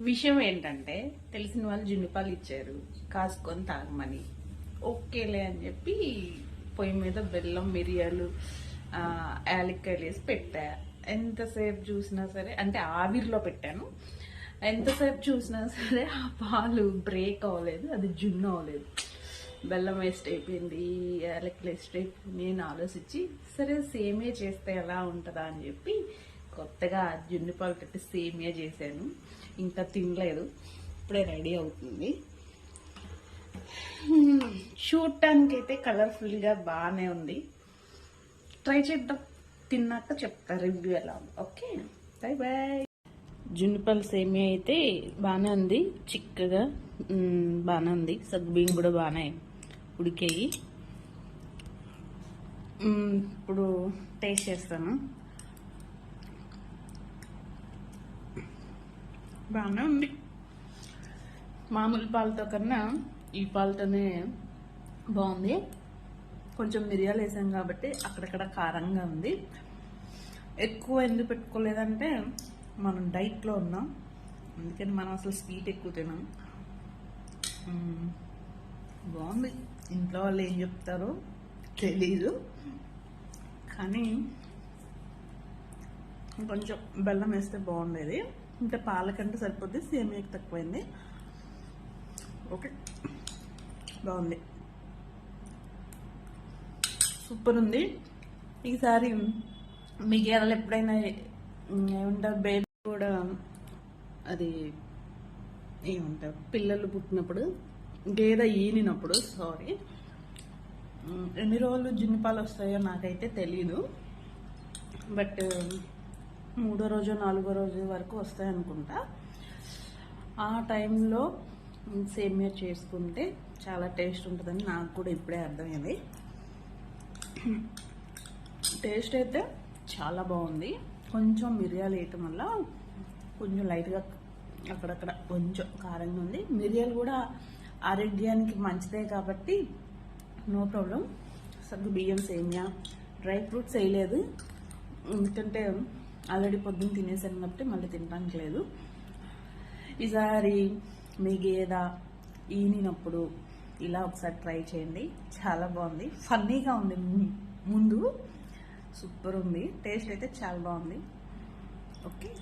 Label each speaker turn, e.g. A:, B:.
A: విషయం ఏంటంటే తెలిసిన వాళ్ళు జున్నుపాలు ఇచ్చారు కాసుకొని తాగమని. ఓకేలే అని చెప్పి పొయ్యి మీద బెల్లం మిరియాలు యాలక్కాయలు వేసి పెట్టా. ఎంతసేపు చూసినా సరే అంటే ఆవిరిలో పెట్టాను. ఎంతసేపు చూసినా సరే ఆ పాలు బ్రేక్ అవ్వలేదు అది జున్ను అవ్వలేదు. బెల్లం వేస్ట్ అయిపోయింది యాలకులు వేస్ట్ అయిపోయింది నేను ఆలోచించి సరే సేమే చేస్తే ఎలా ఉంటుందా అని చెప్పి కొత్తగా జున్ను పాలు పెట్టి సేమియా చేశాను. ఇంకా తినలేదు. ఇప్పుడే రెడీ అవుతుంది. చూడటానికి అయితే కలర్ఫుల్గా బాగానే ఉంది. ట్రై చేద్దాం. తిన్నాక చెప్తా రివ్యూ ఎలా ఉంది. ఓకే? బాయ్ బాయ్ జున్నిపాలు సేమియా అయితే బాగానే ఉంది. చిక్కగా బాగానే ఉంది. సగ్బియ్యం కూడా బాగానే ఉడికాయి. ఇప్పుడు టేస్ట్ చేస్తాను. బాగానే ఉంది. మామూలు పాలతో కన్నా ఈ పాలతోనే బాగుంది. కొంచెం మిరియాలు వేసాం కాబట్టి అక్కడక్కడ కారంగా ఉంది. ఎక్కువ ఎందుకు పెట్టుకోలేదంటే మనం డైట్లో ఉన్నాం. అందుకని మనం అసలు స్వీట్ ఎక్కువ తినాం. బాగుంది. ఇంట్లో వాళ్ళు ఏం చెప్తారో తెలీదు. కానీ కొంచెం బెల్లం వేస్తే బాగుండేది. ఇంకా పాలకంటే సరిపోద్ది సేమియాకి తక్కువైంది. ఓకే. బాగుంది. సూపర్ ఉంది. ఈసారి మీ గేదెలు ఎప్పుడైనా ఏమంటారు బేబీ కూడా అది ఏమంటారు పిల్లలు పుట్టినప్పుడు గేదె ఈనినప్పుడు సారీ ఎన్ని రోజులు జున్నిపాలు వస్తాయో నాకైతే తెలీదు. బట్ మూడో రోజు నాలుగో రోజు వరకు వస్తాయి అనుకుంటా. ఆ టైంలో సేమియా చేసుకుంటే చాలా టేస్ట్ ఉంటుందని నాకు కూడా ఇప్పుడే అర్థమైంది. టేస్ట్ అయితే చాలా బాగుంది. కొంచెం మిరియాలు వేయటం వల్ల కొంచెం లైట్గా అక్కడక్కడ కొంచెం కారంగా ఉంది. మిరియాలు కూడా ఆరోగ్యానికి మంచిదే కాబట్టి నో ప్రాబ్లం. సగ్గు బియ్యం సేమియా డ్రై ఫ్రూట్స్ వేయలేదు. ఎందుకంటే ఆల్రెడీ పొద్దున్న తినేసాను కాబట్టి మళ్ళీ తినడానికి లేదు. ఈసారి మీ గేద ఈనినప్పుడు ఇలా ఒకసారి ట్రై చేయండి. చాలా బాగుంది. ఫన్నీగా ఉంది ము- ముందు. సూపర్ ఉంది. టేస్ట్ అయితే చాలా బాగుంది. ఓకే.